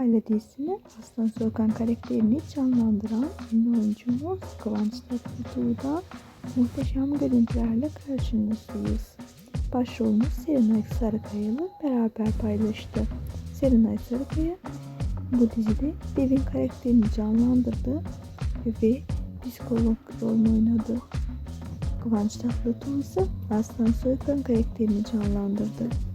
Aile dizisinde Aslan Soykan karakterini canlandıran ünlü oyuncumuz Kıvanç Tatlıtuğ'da muhteşem görüntülerle karşınızdayız. Başrolümüz Serenay Sarıkaya'lı beraber paylaştı. Serenay Sarıkaya bu dizide Devin karakterini canlandırdı ve psikolog rolünü oynadı. Kıvanç Tatlıtuğ ise Aslan Soykan karakterini canlandırdı.